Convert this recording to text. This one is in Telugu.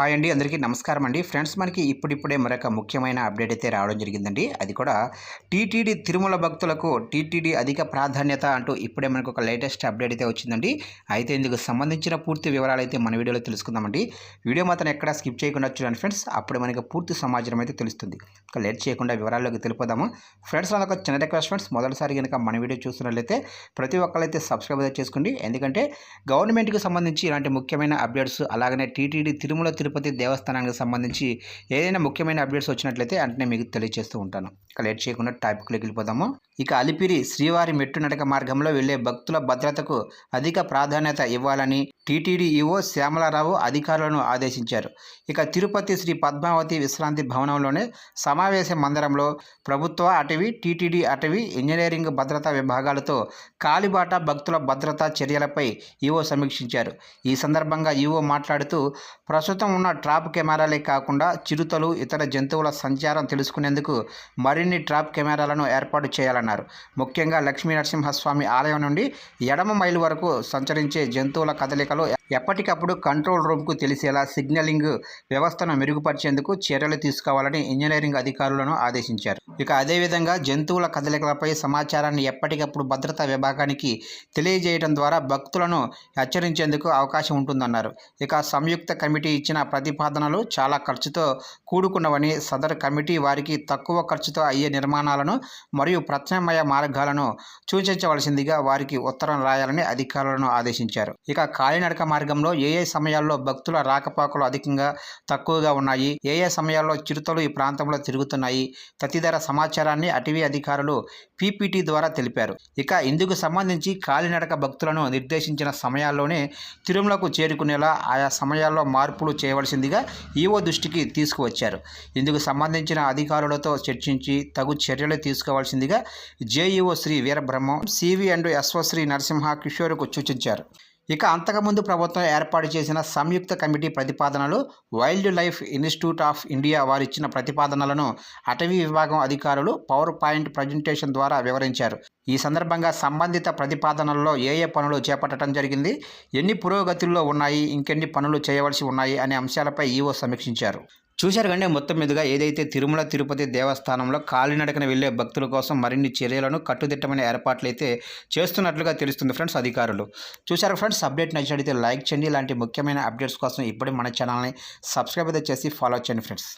హాయ్ అండి. అందరికీ నమస్కారం అండి. ఫ్రెండ్స్ మనకి ఇప్పుడిప్పుడే మరొక ముఖ్యమైన అప్డేట్ అయితే రావడం జరిగిందండి. అది కూడా టీటీడీ తిరుమల భక్తులకు టీటీడీ అధిక ప్రాధాన్యత అంటూ ఇప్పుడే మనకు ఒక లేటెస్ట్ అప్డేట్ అయితే వచ్చిందండి. అయితే ఇందుకు సంబంధించిన పూర్తి వివరాలు అయితే మన వీడియోలో తెలుసుకుందామండి. వీడియో మాత్రం ఎక్కడ స్కిప్ చేయకుండా చూడండి ఫ్రెండ్స్. అప్పుడే మనకి పూర్తి సమాచారం అయితే తెలుస్తుంది. ఇక లేట్ చేయకుండా వివరాల్లోకి తెలిపోదాము ఫ్రెండ్స్ నాకు చిన్న రిక్వెస్ట్ ఫ్రెండ్స్. మొదటిసారి కనుక మన వీడియో చూస్తున్నట్లయితే ప్రతి ఒక్కరైతే సబ్స్క్రైబ్ అయితే చేసుకోండి. ఎందుకంటే గవర్నమెంట్కి సంబంధించి ఇలాంటి ముఖ్యమైన అప్డేట్స్ అలాగనే టీటీడీ తిరుమల తిరుపతి తిరుపతి దేవస్థానానికి సంబంధించి ఏదైనా ముఖ్యమైన అప్డేట్స్ వచ్చినట్లయితే వెంటనే మీకు తెలియజేస్తూ ఉంటాను. ఇక లేట్ చేయకుండా టాపిక్లోకి వెళ్ళిపోదాము. ఇక అలిపిరి శ్రీవారి మెట్టు నడక మార్గంలో వెళ్ళే భక్తుల భద్రతకు అధిక ప్రాధాన్యత ఇవ్వాలని టీటీడీ ఈవో శ్యామలారావు అధికారులను ఆదేశించారు. ఇక తిరుపతి శ్రీ పద్మావతి విశ్రాంతి భవనంలోనే సమావేశ మందిరంలో ప్రభుత్వ అటవీ టీటీడీ అటవీ ఇంజనీరింగ్ భద్రతా విభాగాలతో కాలిబాట భక్తుల భద్రతా చర్యలపై ఈవో సమీక్షించారు. ఈ సందర్భంగా ఈవో మాట్లాడుతూ ప్రస్తుతం ఉన్న ట్రాప్ కెమెరాలే కాకుండా చిరుతలు ఇతర జంతువుల సంచారం తెలుసుకునేందుకు మరిన్ని ట్రాప్ కెమెరాలను ఏర్పాటు చేయాలన్నారు. ముఖ్యంగా లక్ష్మీ నరసింహస్వామి ఆలయం నుండి ఎడమ మైలు వరకు సంచరించే జంతువుల కదలికలు ఎప్పటికప్పుడు కంట్రోల్ రూమ్కు తెలిసేలా సిగ్నలింగ్ వ్యవస్థను మెరుగుపరిచేందుకు చర్యలు తీసుకోవాలని ఇంజనీరింగ్ అధికారులను ఆదేశించారు. ఇక అదేవిధంగా జంతువుల కదలికలపై సమాచారాన్ని ఎప్పటికప్పుడు భద్రతా విభాగానికి తెలియజేయడం ద్వారా భక్తులను హెచ్చరించేందుకు అవకాశం ఉంటుందన్నారు. ఇక సంయుక్త కమిటీ ఇచ్చిన ప్రతిపాదనలు చాలా ఖర్చుతో కూడుకున్నవని సదరు కమిటీ వారికి తక్కువ ఖర్చుతో అయ్యే నిర్మాణాలను మరియు ప్రత్యామ్నాయ మార్గాలను సూచించవలసిందిగా వారికి ఉత్తరం రాయాలని అధికారులను ఆదేశించారు. ఇక కాలినడక మార్గంలో ఏ ఏ సమయాల్లో భక్తుల రాకపోకలు అధికంగా తక్కువగా ఉన్నాయి ఏ ఏ సమయాల్లో చిరుతలు ఈ ప్రాంతంలో తిరుగుతున్నాయి తదితర సమాచారాన్ని అటవీ అధికారులు పీపీటీ ద్వారా తెలిపారు. ఇక ఇందుకు సంబంధించి కాలినడక భక్తులను నిర్దేశించిన సమయాల్లోనే తిరుమలకు చేరుకునేలా ఆయా సమయాల్లో మార్పులు చేయవలసిందిగా ఈవో దృష్టికి తీసుకువచ్చారు. ఇందుకు సంబంధించిన అధికారులతో చర్చించి తగు చర్యలు తీసుకోవాల్సిందిగా JEO Shri Veerabrahmam CV and SO Shri Narasimha కిషోర్కు సూచించారు. ఇక అంతకుముందు ప్రభుత్వం ఏర్పాటు చేసిన సంయుక్త కమిటీ ప్రతిపాదనలు wildlife institute of India వారు ఇచ్చిన ప్రతిపాదనలను అటవీ విభాగం అధికారులు పవర్ పాయింట్ ప్రజెంటేషన్ ద్వారా వివరించారు. ఈ సందర్భంగా సంబంధిత ప్రతిపాదనల్లో ఏ ఏ పనులు చేపట్టడం జరిగింది ఎన్ని పురోగతుల్లో ఉన్నాయి ఇంకెన్ని పనులు చేయవలసి ఉన్నాయి అనే అంశాలపై ఈవో సమీక్షించారు. చూశారు కంటే మొత్తం మీదుగా ఏదైతే తిరుమల తిరుపతి దేవస్థానంలో కాలినడకన వెళ్ళే భక్తుల కోసం మరిన్ని చర్యలను కట్టుదిట్టమైన ఏర్పాట్లు అయితే చేస్తున్నట్లుగా తెలుస్తుంది ఫ్రెండ్స్ అధికారులు. చూశారు ఫ్రెండ్స్ అప్డేట్ నచ్చినట్లయితే లైక్ చేయండి. ఇలాంటి ముఖ్యమైన అప్డేట్స్ కోసం ఇప్పుడే మన ఛానల్ని సబ్స్క్రైబ్ అయితే చేసి ఫాలో చేయండి ఫ్రెండ్స్.